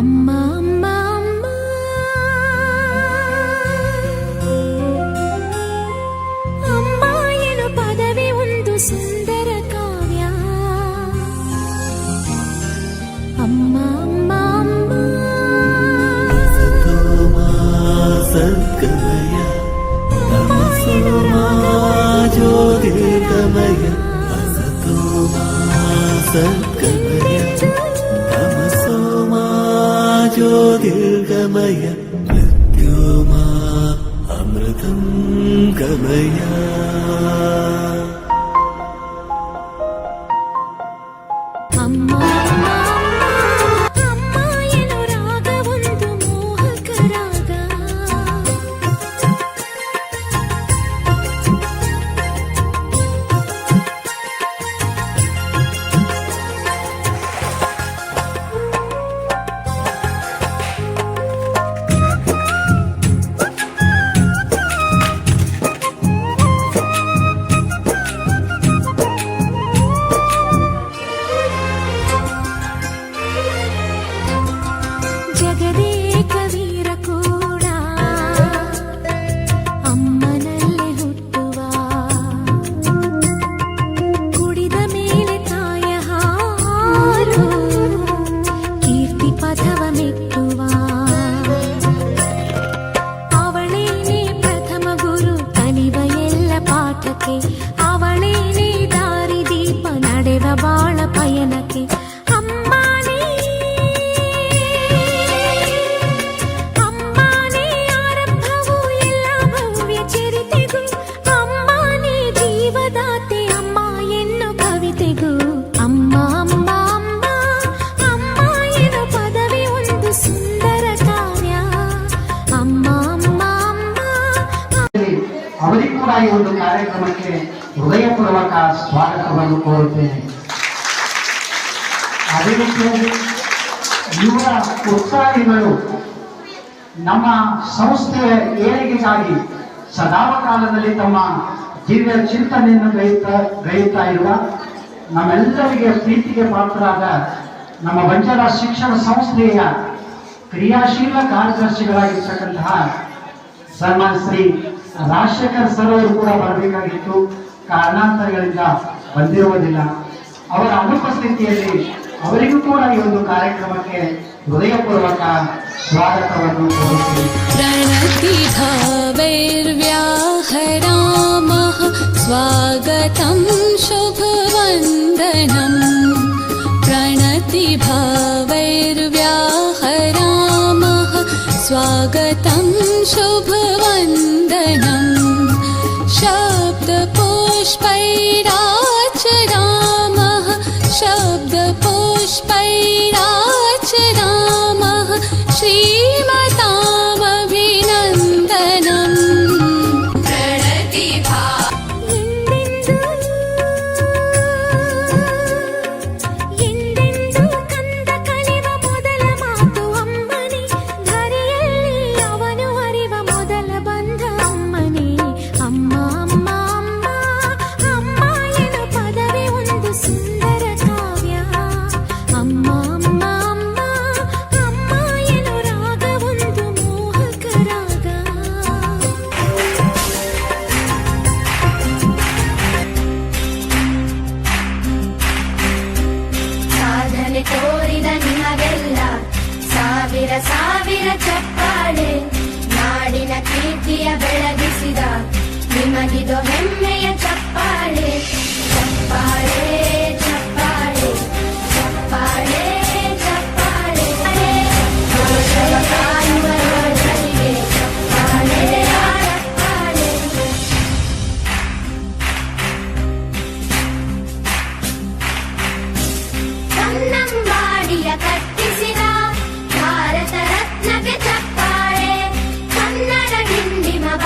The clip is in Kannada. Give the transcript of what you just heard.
ಅಮ್ಮ ಅಮ್ಮ ಅಮ್ಮ ಅಮ್ಮ ಏನು ಪದವಿ ಒಂದು ಸುಂದರ ಕಾವ್ಯ ಅಮ್ಮ ಅಮ್ಮ ಅಮ್ಮ ಸತೋಮಾ ಸದ್ಗಮಯ ತಮಸೋಮಾ ಜ್ಯೋತಿರ್ಗಮಯ ಅಸತೋಮಾ ಸದ್ಗಮಯ ജ്യോതിർഗമയ മൃത്യോമാ അമൃതം ഗമയാ. ಅವರಿಗೂ ಕೂಡ ಈ ಒಂದು ಕಾರ್ಯಕ್ರಮಕ್ಕೆ ಹೃದಯಪೂರ್ವಕ ಸ್ವಾಗತವನ್ನು ಕೋರುತ್ತೇನೆ. ಅದೇ ರೀತಿಯಲ್ಲಿ ಇವರ ಉತ್ಸಾಹಿಗಳು ನಮ್ಮ ಸಂಸ್ಥೆಯ ಏಳಿಗೆಗಾಗಿ ಸದಾವಕಾಲದಲ್ಲಿ ತಮ್ಮ ದಿವ್ಯ ಚಿಂತನೆಯನ್ನು ಗೈತಾ ಗೈತಾ ಇರುವ ನಮ್ಮೆಲ್ಲರಿಗೆ ಪ್ರೀತಿಗೆ ಪಾತ್ರರಾದ ನಮ್ಮ ಬಂಜಾರ ಶಿಕ್ಷಣ ಸಂಸ್ಥೆಯ ಕ್ರಿಯಾಶೀಲ ಕಾರ್ಯದರ್ಶಿಗಳಾಗಿರ್ತಕ್ಕಂತಹ ಸನ್ಮಾನ್ ಶ್ರೀ ರಾಜಶೇಖರ್ ಸರ್ ಅವರು ಕೂಡ ಬರಬೇಕಾಗಿತ್ತು ಕಾರಣಾಂತರಗಳಿಂದ ಬಂದಿರುವುದಿಲ್ಲ ಅವರ ಅನುಪಸ್ಥಿತಿಯಲ್ಲಿ ಅವರಿಗೂ ಕೂಡ ಈ ಒಂದು ಕಾರ್ಯಕ್ರಮಕ್ಕೆ ಹೃದಯಪೂರ್ವಕ ಸ್ವಾಗತವನ್ನು ಕೋರುತ್ತೇನೆ प्रणतिभावैर्व्याहरामः स्वागतं शुभवन्दनम् प्रणतिभावैर्व्याहरामः स्वागतं made ಸಾವಿರ ಚಪ್ಪಾಳೆ ನಾಡಿನ ಕೀರ್ತಿಯ ಬೆಳಗಿಸಿದ ನಿಮಗಿದು ಹೆಮ್ಮೆಯ ಚಪ್ಪಾಳೆ ಚಪ್ಪಾಳೆ ಚಪ್ಪಾಳೆ ಚಪ್ಪಾಳೆ ಚಪ್ಪಾಳೆ ಕಾಯುವ ಯೋಧರಿಗೆ ಚಪ್ಪಾಳೆ ಚಪ್ಪಾಳೆ ಕನ್ನಂಬಾಡಿಯ ಕಟ್ಟ knock it down.